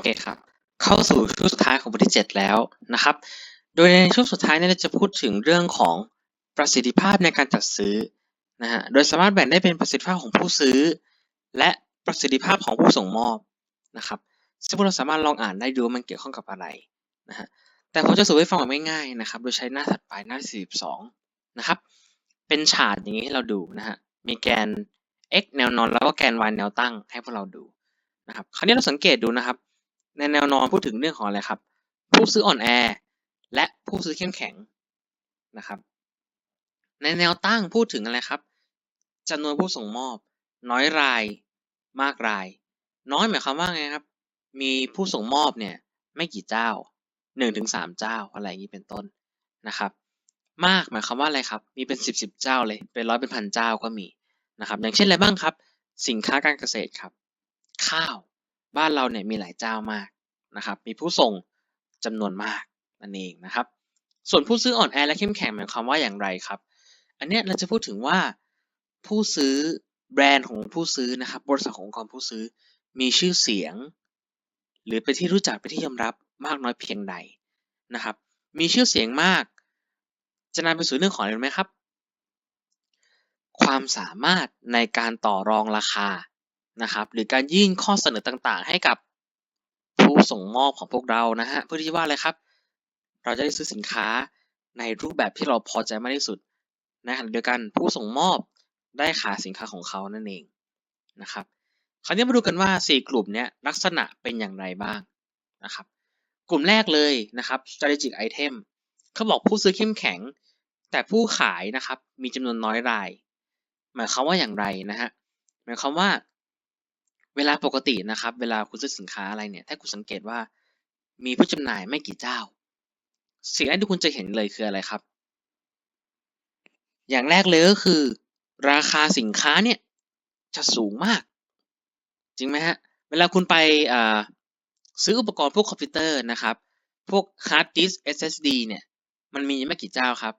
อเคครับ เข้าสู่ช่วงสุดท้ายของบทที่ 7 แล้วนะครับ โดยในช่วงสุดท้ายเนี่ยเราจะพูดถึงเรื่องของประสิทธิภาพในการจัดซื้อนะฮะ โดยสามารถแบ่งได้เป็นประสิทธิภาพของผู้ซื้อ และประสิทธิภาพของผู้ส่งมอบนะครับซึ่งพวกเราสามารถลองอ่านได้ดูว่ามันเกี่ยวข้องกับอะไรนะฮะ แต่ผมจะสรุปให้ฟังแบบง่ายๆนะครับ โดยใช้หน้าถัดไปหน้าที่42 นะครับ เป็นฉากอย่างนี้ให้เราดูนะฮะ มีแกน x แนวนอนแล้วก็แกน y แนวตั้งให้พวกเราดูนะครับ คราวนี้เราสังเกตดูนะครับ ในแนวนอนพูดถึงเรื่องของอะไรครับ ผู้ซื้ออ่อนแอ และผู้ซื้อเข้มแข็งนะครับ ในแนวตั้งพูดถึงอะไรครับจำนวนผู้ส่งมอบ น้อยรายมากราย น้อยหมายความว่าไงครับ มีผู้ส่งมอบเนี่ยไม่กี่เจ้าหนึ่งถึงสามเจ้าอะไรอย่างนี้เป็นต้นนะครับ มากหมายความว่าอะไรครับ มีเป็นสิบสิบเจ้าเลยเป็นร้อยเป็นพันเจ้าก็มีนะครับ อย่างเช่นอะไรบ้างครับ สินค้าการเกษตรครับ ข้าว บ้านเราเนี่ยมีหลายเจ้ามากนะครับ มีผู้ส่งจำนวนมากนั่นเองนะครับ ส่วนผู้ซื้ออ่อนแอและเข้มแข็งหมายความว่าอย่างไรครับ อันเนี้ยเราจะพูดถึงว่าผู้ซื้อแบรนด์ของผู้ซื้อนะครับบริษัทขององค์กรผู้ซื้อมีชื่อเสียง หรือเป็นที่รู้จักเป็นที่ยอมรับมากน้อยเพียงใดนะครับ มีชื่อเสียงมาก จะนำไปสู่เรื่องของอะไรไหมครับ ความสามารถในการต่อรองราคา นะครับ หรือการยื่นข้อเสนอต่างๆ ให้กับผู้ส่งมอบของพวกเรานะฮะเพื่อที่ว่าอะไรครับ เราจะได้ซื้อสินค้าในรูปแบบที่เราพอใจมากที่สุดในขณะเดียวกันผู้ส่งมอบได้ขายสินค้าของเขานั่นเองนะครับ คราวนี้มาดูกันว่า 4 กลุ่มนี้ลักษณะเป็นอย่างไรบ้างนะครับ กลุ่มแรกเลยนะครับ strategic item เขาบอกผู้ซื้อเข้มแข็ง แต่ผู้ขายนะครับมีจำนวนน้อยราย หมายความว่าอย่างไรนะฮะหมายความว่า เวลาปกตินะครับ เวลาคุณซื้อสินค้าอะไรเนี่ย ถ้าคุณสังเกตว่ามีผู้จำหน่ายไม่กี่เจ้า สิ่งแรกที่คุณจะเห็นเลยคืออะไรครับ อย่างแรกเลยก็คือ ราคาสินค้าเนี่ยจะสูงมาก จริงไหมฮะ เวลาคุณไปซื้ออุปกรณ์พวกคอมพิวเตอร์นะครับ พวกฮาร์ดดิสก์ SSD เนี่ย มันมีไม่กี่เจ้าครับ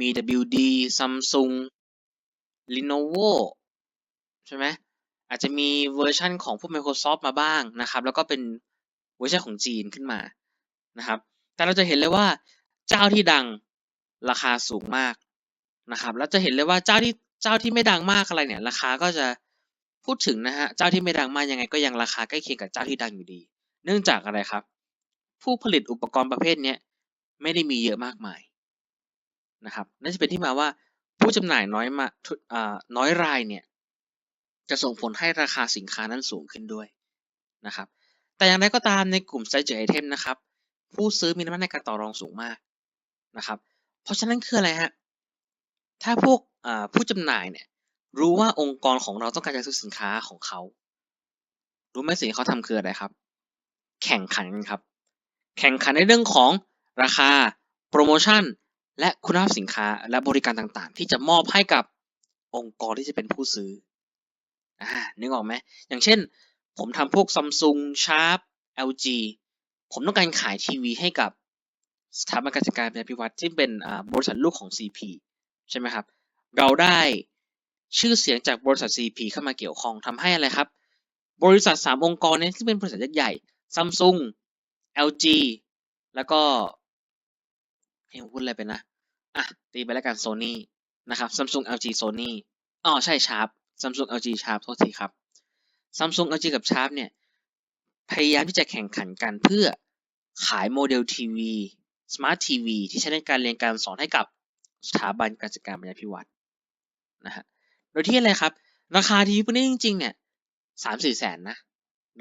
มี WD Samsung Lenovo ใช่ไหม อาจจะมีเวอร์ชันของพวก Microsoft มาบ้างนะครับ แล้วก็เป็นเวอร์ชันของจีนขึ้นมานะครับ แต่เราจะเห็นเลยว่าเจ้าที่ดังราคาสูงมากนะครับ แล้วจะเห็นเลยว่าเจ้าที่เจ้าที่ไม่ดังมากอะไรเนี่ย ราคาก็จะพูดถึงนะฮะเจ้าที่ไม่ดังมากยังไงก็ยังราคาใกล้เคียงกับเจ้าที่ดังอยู่ดี เนื่องจากอะไรครับ ผู้ผลิตอุปกรณ์ประเภทนี้ไม่ได้มีเยอะมากมายนะครับนั่นจะเป็นที่มาว่าผู้จำหน่ายน้อยมาน้อยรายเนี่ย จะส่งผลให้ราคาสินค้านั้นสูงขึ้นด้วยนะครับ แต่อย่างไรก็ตามในกลุ่ม s t r a t e g i Item นะครับ ผู้ซื้อมีน้ำหนักในการต่อรองสูงมากนะครับ เพราะฉะนั้นคืออะไรฮะ ถ้าพวกผู้จำหน่ายเนี่ยรู้ว่าองค์กรของเราต้องการจะซื้อสินค้าของเขา รู้ไหมสิ่งที่เขาทำคืออะไรครับ แข่งขันกันครับ แข่งขันในเรื่องของราคา โปรโมชั่น และคุณภาพสินค้าและบริการต่างๆ ที่จะมอบให้กับองค์กรที่จะเป็นผู้ซื้อ อ่านึกออกไหมอย่างเช่น ผมทำพวก Samsung Sharp LG ผมต้องการขายทีวีให้กับสถาบันการจัดการปัญญาพิวัตรที่เป็นบริษัทลูกของ CP ใช่ไหมครับ เราได้ชื่อเสียงจากบริษัท CP เข้ามาเกี่ยวข้องทำให้อะไรครับ บริษัท 3 องค์กรนี้ที่เป็นบริษัทใหญ่ๆ Samsung LG แล้วก็ให้ผมพูดอะไรไปนะ อะ ตีไปแล้วกัน Sony นะครับ Samsung LG Sony อ๋อ ใช่ Sharp Samsung LG Sharp โทษทีครับ Samsung LG กับ Sharp เนี่ย พยายามที่จะแข่งขันกันเพื่อขายโมเดลทีวี Smart TV ที่ใช้ในการเรียนการสอนให้กับสถาบันการจัดการปัญญาพิวัตรนะฮะโดยที่อะไรครับ ราคาทีวีพวกนี้จริงๆเนี่ยสามสี่แสนนะ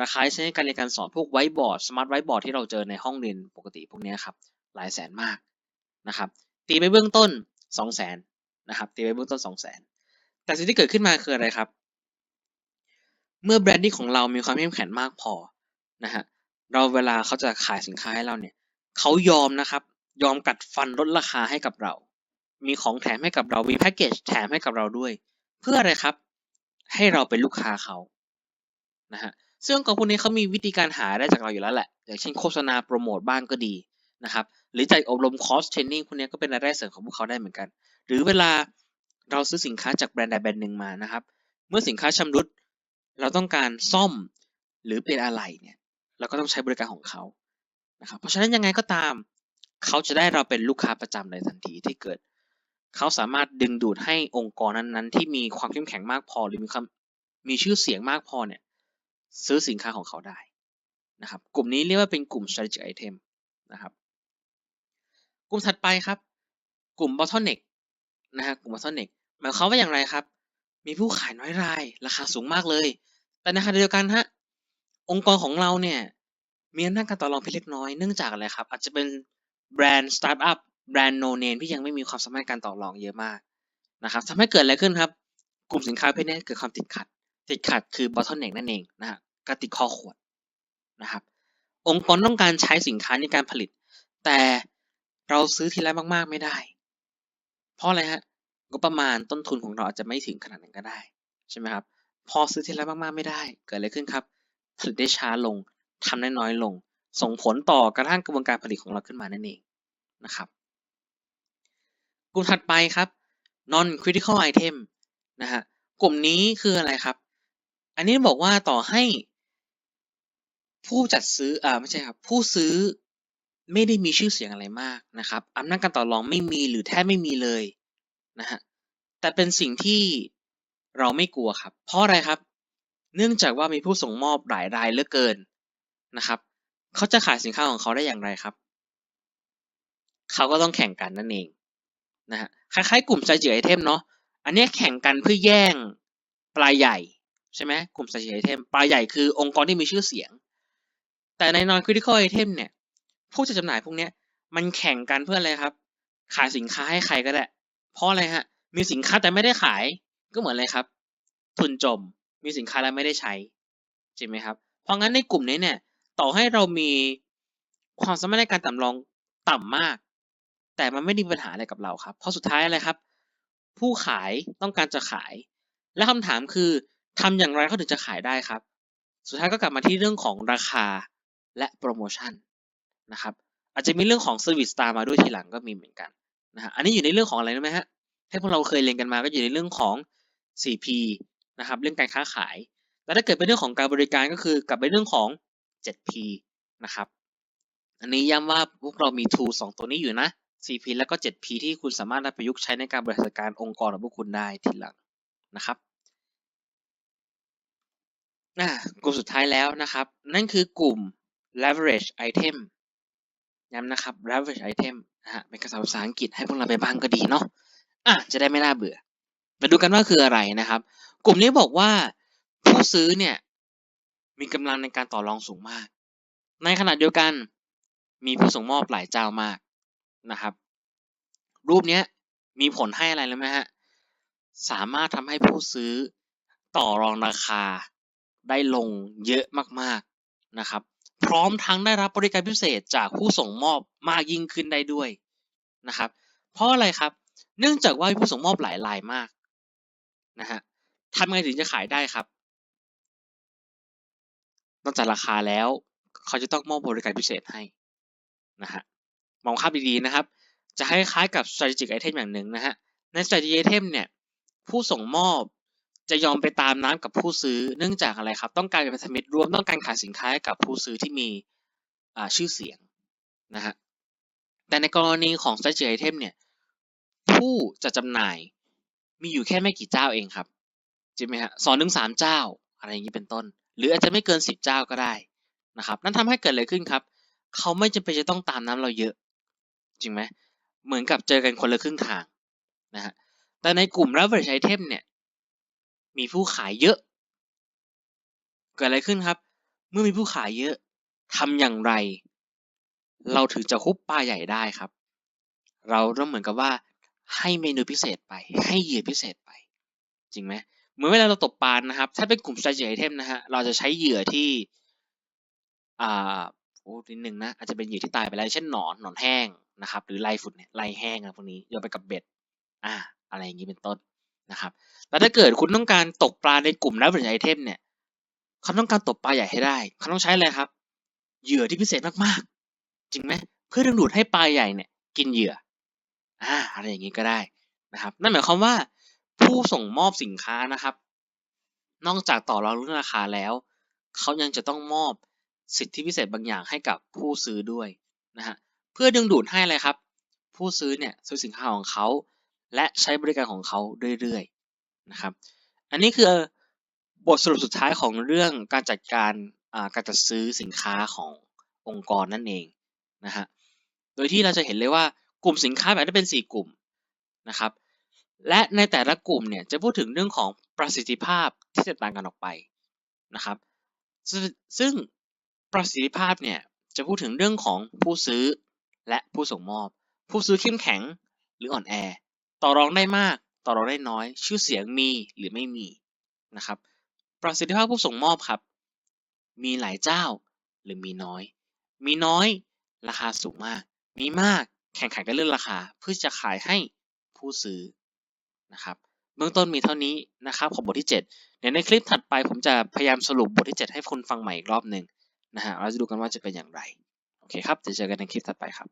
ราคาใช้ในการเรียนการสอนพวกไวบอร์ดสมาร์ทไวบอร์ดที่เราเจอในห้องเรียนปกติพวกนี้ครับหลายแสนมากนะครับตีไปเบื้องต้นสองแสนนะครับตีไปเบื้องต้นสองแสน แต่สิ่งที่เกิดขึ้นมาคืออะไรครับ เมื่อแบรนดิ้งของเรามีความเข้มแข็งมากพอนะฮะเราเวลาเขาจะขายสินค้าให้เราเนี่ยเขายอมนะครับ ยอมกัดฟันลดราคาให้กับเรา มีของแถมให้กับเรามีแพ็กเกจแถมให้กับเราด้วย เพื่ออะไรครับ ให้เราเป็นลูกค้าเขานะฮะซึ่งกองพวกนี้เขามีวิธีการหาได้จากเราอยู่แล้วแหละ อย่างเช่นโฆษณาโปรโมทบ้างก็ดีนะครับ หรือจัดอบรมคอร์สเทรนนิ่งพวกนี้ก็เป็นรายได้เสริมของพวกเขาได้เหมือนกัน หรือเวลา เราซื้อสินค้าจากแบรนด์ใดแบรนด์หนึ่งมานะครับ เมื่อสินค้าชำรุด เราต้องการซ่อมหรือเปลี่ยนอะไรเนี่ยแล้วก็ต้องใช้บริการของเขานะครับเพราะฉะนั้นยังไงก็ตาม เขาจะได้เราเป็นลูกค้าประจำในทันทีที่เกิด เขาสามารถดึงดูดให้องค์กรนั้นๆ ที่มีความเข้มแข็งมากพอหรือมีความมีชื่อเสียงมากพอเนี่ยซื้อสินค้าของเขาได้นะครับกลุ่มนี้เรียกว่าเป็นกลุ่ม strategic item นะครับ กลุ่มถัดไปครับ กลุ่ม bottleneck นะฮะกลุ่ม bottleneck หมายความว่าอย่างไรครับ มีผู้ขายน้อยราย ราคาสูงมากเลย แต่ในขณะเดียวกันฮะองค์กรของเราเนี่ยมีอำนาจการต่อรองเพียงเล็กน้อยเนื่องจากอะไรครับ อาจจะเป็นแบรนด์สตาร์ทอัพแบรนด์โนเนมที่ยังไม่มีความสามารถการต่อรองเยอะมากนะครับทำให้เกิดอะไรขึ้นครับ กลุ่มสินค้าเพศนี้เกิดความติดขัด ติดขัดคือ bottleneck นั่นเองนะฮะก็ติดข้อขวดนะครับ องค์กรต้องการใช้สินค้าในการผลิต แต่เราซื้อทีละมาก ๆ ไม่ได้ เพราะอะไรฮะ งบประมาณต้นทุนของเราอาจจะไม่ถึงขนาดนั้นก็ได้ใช่ไหมครับ พอซื้อทีละมากๆไม่ได้ เกิดอะไรขึ้นครับผลิตได้ช้าลงทำได้น้อยลง ส่งผลต่อกระทั่งกระบวนการผลิตของเราขึ้นมานั่นเองนะครับกลุ่มถัดไปครับ non critical item นะฮะกลุ่มนี้คืออะไรครับ อันนี้บอกว่าต่อให้ ผู้จัดซื้ออ่าไม่ใช่ครับผู้ซื้อไม่ได้มีชื่อเสียงอะไรมากนะครับอำนาจการต่อรองไม่มีหรือแทบไม่มีเลย นะฮะแต่เป็นสิ่งที่เราไม่กลัวครับ เพราะอะไรครับ เนื่องจากว่ามีผู้ส่งมอบหลายรายเหลือเกินนะครับเขาจะขายสินค้าของเขาได้อย่างไรครับ เขาก็ต้องแข่งกันนั่นเองนะฮะคล้ายๆ กลุ่มใจเจือไอเทมเนาะอันนี้แข่งกันเพื่อแย่งปลายใหญ่ใช่ไหมกลุ่มใจเจือไอเทมปลายใหญ่คือองค์กรที่มีชื่อเสียง แต่ใน non critical item เนี่ยผู้จะจำหน่ายพวกนี้มันแข่งกันเพื่ออะไรครับ ขายสินค้าให้ใครก็ได้ เพราะอะไรฮะ มีสินค้าแต่ไม่ได้ขาย ก็เหมือนอะไรครับ ทุนจม มีสินค้าแล้วไม่ได้ใช้ใช่ไหมครับ เพราะงั้นในกลุ่มนี้เนี่ย ต่อให้เรามีความสามารถในการต่ำรองต่ำมาก แต่มันไม่ได้มีปัญหาอะไรกับเราครับ เพราะสุดท้ายอะไรครับ ผู้ขายต้องการจะขาย และคำถามคือทำอย่างไรเขาถึงจะขายได้ครับ สุดท้ายก็กลับมาที่เรื่องของราคาและโปรโมชั่นนะครับ อาจจะมีเรื่องของเซอร์วิสตามมาด้วยทีหลังก็มีเหมือนกัน นะฮะอันนี้อยู่ในเรื่องของอะไรรู้ไหมฮะที่พวกเราเคยเรียนกันมาก็อยู่ในเรื่องของ 4P นะครับเรื่องการค้าขาย แล้วถ้าเกิดเป็นเรื่องของการบริการก็คือกลับไปเรื่องของ 7P นะครับอันนี้ย้ำว่าพวกเรามี tool สองตัวนี้อยู่นะ 4P แล้วก็ 7P ที่คุณสามารถนำประยุกต์ใช้ในการบริหารจัดการองค์กรของพวกคุณได้ทีหลังนะครับกลุ่มสุดท้ายแล้วนะครับ นั่นคือกลุ่ม leverage item ย้ำนะครับ leverage item นะฮะเป็นภาษาภาษาอังกฤษให้พวกเราไปบ้างก็ดีเนาะอะจะได้ไม่น่าเบื่อ มาดูกันว่าคืออะไรนะครับ กลุ่มนี้บอกว่าผู้ซื้อเนี่ยมีกำลังในการต่อรองสูงมาก ในขณะเดียวกันมีผู้ส่งมอบหลายเจ้ามากนะครับ รูปเนี้ยมีผลให้อะไรรู้ไหมฮะสามารถทำให้ผู้ซื้อต่อรองราคาได้ลงเยอะมากๆนะครับ พร้อมทั้งได้รับบริการพิเศษจากผู้ส่งมอบมากยิ่งขึ้นได้ด้วยนะครับ เพราะอะไรครับ เนื่องจากว่าผู้ส่งมอบหลายรายมากนะฮะทำไงถึงจะขายได้ครับนอกจากราคาแล้ว เขาจะต้องมอบบริการพิเศษให้นะฮะมองภาพดีๆนะครับ จะคล้ายๆกับ strategic item อย่างหนึ่งนะฮะใน strategic item เนี่ยผู้ส่งมอบ จะยอมไปตามน้ำกับผู้ซื้อเนื่องจากอะไรครับ ต้องการเป็นพันธมิตรร่วมต้องการขายสินค้ากับผู้ซื้อที่มีชื่อเสียงนะฮะแต่ในกรณีของ strategic item เนี่ยผู้จะจำหน่ายมีอยู่แค่ไม่กี่เจ้าเองครับใช่ไหมฮะสองถึงสามเจ้าอะไรอย่างนี้เป็นต้น หรืออาจจะไม่เกินสิบเจ้าก็ได้นะครับนั่นทำให้เกิดอะไรขึ้นครับ เขาไม่จำเป็นจะต้องตามน้ำเราเยอะ จริงไหมเหมือนกับเจอกันคนละครึ่งทางนะฮะแต่ในกลุ่ม leverage item เนี่ย มีผู้ขายเยอะ เกิดอะไรขึ้นครับ เมื่อมีผู้ขายเยอะทำอย่างไร เราถึงจะคุบปลาใหญ่ได้ครับ เราต้องเหมือนกับว่าให้เมนูพิเศษไป ให้เหยื่อพิเศษไป จริงไหมเหมือนเวลาเราตกปลานะครับ ถ้าเป็นกลุ่ม strategic item นะฮะเราจะใช้เหยื่อที่อ่าโอ้นิดนึงนะอาจจะเป็นเหยื่อที่ตายไปแล้วเช่นหนอนหนอนแห้งนะครับ หรือลายฝุ่นเนี่ยลายแห้งอะไรพวกนี้โยนไปกับเบ็ด อ่า อะไรอย่างนี้เป็นต้น นะครับแต่ถ้าเกิดคุณต้องการตกปลาในกลุ่ม leverage item เนี่ยเขาต้องการตกปลาใหญ่ให้ได้เขาต้องใช้อะไรครับ เหยื่อที่พิเศษมากๆ จริงไหมเพื่อดึงดูดให้ปลาใหญ่เนี่ย กินเหยื่ออ่าอะไรอย่างนี้ก็ได้นะครับ นั่นหมายความว่าผู้ส่งมอบสินค้านะครับ นอกจากต่อรองเรื่องราคาแล้ว เขายังจะต้องมอบสิทธิพิเศษบางอย่างให้กับผู้ซื้อด้วยนะฮะเพื่อดึงดูดให้อะไรครับ ผู้ซื้อเนี่ยซื้อสินค้าของเขา และใช้บริการของเขาเรื่อยๆนะครับ อันนี้คือบทสรุปสุดท้ายของเรื่องการจัดการการจัดซื้อสินค้าขององค์กรนั่นเองนะฮะ โดยที่เราจะเห็นเลยว่ากลุ่มสินค้าแบ่งได้เป็น 4 กลุ่มนะครับ และในแต่ละกลุ่มเนี่ยจะพูดถึงเรื่องของประสิทธิภาพที่แตกต่างกันออกไปนะครับ ซึ่งประสิทธิภาพเนี่ยจะพูดถึงเรื่องของผู้ซื้อและผู้ส่งมอบ ผู้ซื้อเข้มแข็งหรืออ่อนแอ ต่อรองได้มาก ต่อรองได้น้อย ชื่อเสียงมีหรือไม่มีนะครับ ประสิทธิภาพผู้ส่งมอบครับ มีหลายเจ้าหรือมีน้อย มีน้อยราคาสูงมาก มีมากแข่งขันกันเรื่องราคาเพื่อจะขายให้ผู้ซื้อนะครับเบื้องต้นมีเท่านี้นะครับของบทที่7เดี๋ยวในคลิปถัดไปผมจะพยายามสรุปบทที่ 7 ให้คุณฟังใหม่อีกรอบหนึ่งนะฮะเราจะดูกันว่าจะเป็นอย่างไร โอเคครับจะเจอกันในคลิปถัดไปครับ